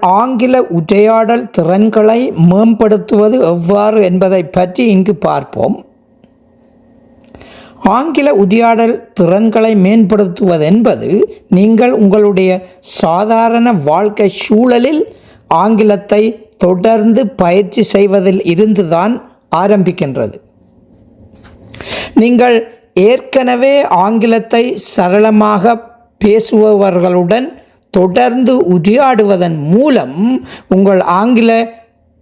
ஆங்கில உரையாடல் திறன்களை மேம்படுத்துவது எவ்வாறு என்பதை பற்றி இங்கு பார்ப்போம். ஆங்கில உரையாடல் திறன்களை மேம்படுத்துவது என்பது நீங்கள் உங்களுடைய சாதாரண வாழ்க்கை சூழலில் ஆங்கிலத்தை தொடர்ந்து பயிற்சி செய்வதில் இருந்துதான் ஆரம்பிக்கின்றது. நீங்கள் ஏற்கனவே ஆங்கிலத்தை சரளமாக பேசுபவர்களுடன் தொடர்ந்து உரையாடுவதன் மூலம் உங்கள் ஆங்கில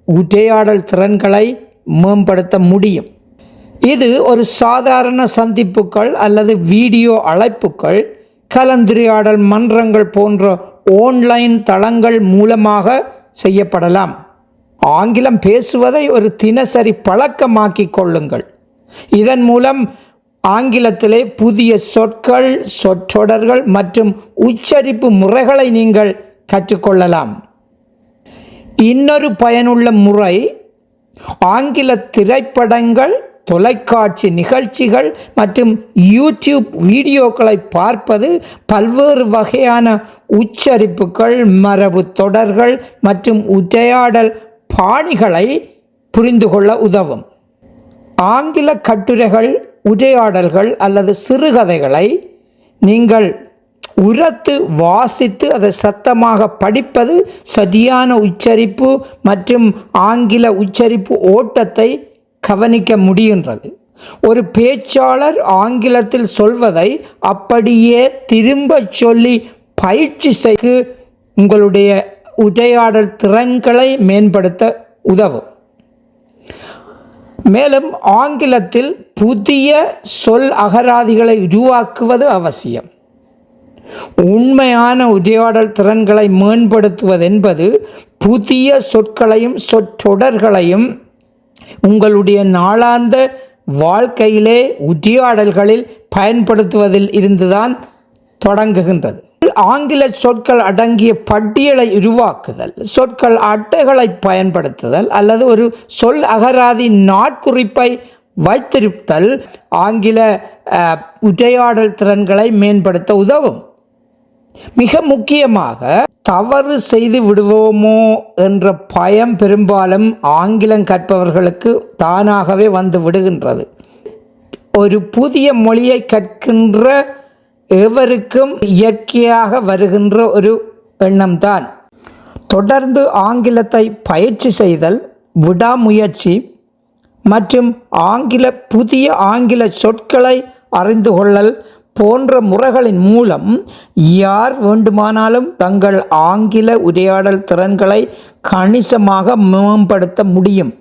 உரையாடல் திறன்களை மேம்படுத்த முடியும். இது ஒரு சாதாரண சந்திப்புகள் அல்லது வீடியோ அழைப்புகள் கலந்துரையாடல் மன்றங்கள் போன்ற ஆன்லைன் தளங்கள் மூலமாக செய்யப்படலாம். ஆங்கிலம் பேசுவதை ஒரு தினசரி பழக்கமாக்கிக் கொள்ளுங்கள். இதன் மூலம் ஆங்கிலத்திலே புதிய சொற்கள் சொற்றொடர்கள் மற்றும் உச்சரிப்பு முறைகளை நீங்கள் கற்றுக்கொள்ளலாம். இன்னொரு பயனுள்ள முறை ஆங்கில திரைப்படங்கள் தொலைக்காட்சி நிகழ்ச்சிகள் மற்றும் யூடியூப் வீடியோக்களை பார்ப்பது பல்வேறு வகையான உச்சரிப்புகள் மரபு தொடர்கள் மற்றும் உரையாடல் பாணிகளை புரிந்து கொள்ள உதவும். ஆங்கில கட்டுரைகள் உரையாடல்கள் அல்லது சிறுகதைகளை நீங்கள் உரத்து வாசித்து அதை சத்தமாக படிப்பது சரியான உச்சரிப்பு மற்றும் ஆங்கில உச்சரிப்பு ஓட்டத்தை கவனிக்க முடிகின்றது. ஒரு பேச்சாளர் ஆங்கிலத்தில் சொல்வதை அப்படியே திரும்பச் சொல்லி பயிற்சி செய்து உங்களுடைய உரையாடல் திறன்களை மேம்படுத்த உதவும். மேலும் ஆங்கிலத்தில் புதிய சொல் அகராதிகளை உருவாக்குவது அவசியம். உண்மையான உரையாடல் திறன்களை மேம்படுத்துவது என்பது புதிய சொற்களையும் சொற்றொடர்களையும் உங்களுடைய நாளாந்த வாழ்க்கையிலே உரையாடல்களில் பயன்படுத்துவதில் இருந்துதான் தொடங்குகின்றது. ஆங்கில சொற்கள் அடங்கிய பட்டியலை உருவாக்குதல் சொற்கள் அட்டைகளை பயன்படுத்துதல் அல்லது ஒரு சொல் அகராதி நாட்குறிப்பை வைத்திருத்தல் ஆங்கில உரையாடல் திறன்களை மேம்படுத்த உதவும். மிக முக்கியமாக தவறு செய்து விடுவோமோ என்ற பயம் பெரும்பாலும் ஆங்கிலம் கற்பவர்களுக்கு தானாகவே வந்து விடுகின்றது. ஒரு புதிய மொழியை கற்கின்ற எவருக்கும் இயற்கையாக வருகின்ற ஒரு எண்ணம்தான். தொடர்ந்து ஆங்கிலத்தை பயிற்சி செய்தல் விடாமுயற்சி மற்றும் ஆங்கில புதிய ஆங்கில சொற்களை அறிந்து கொள்ளல் போன்ற முறைகளின் மூலம் யார் வேண்டுமானாலும் தங்கள் ஆங்கில உரையாடல் திறன்களை கணிசமாக மேம்படுத்த முடியும்.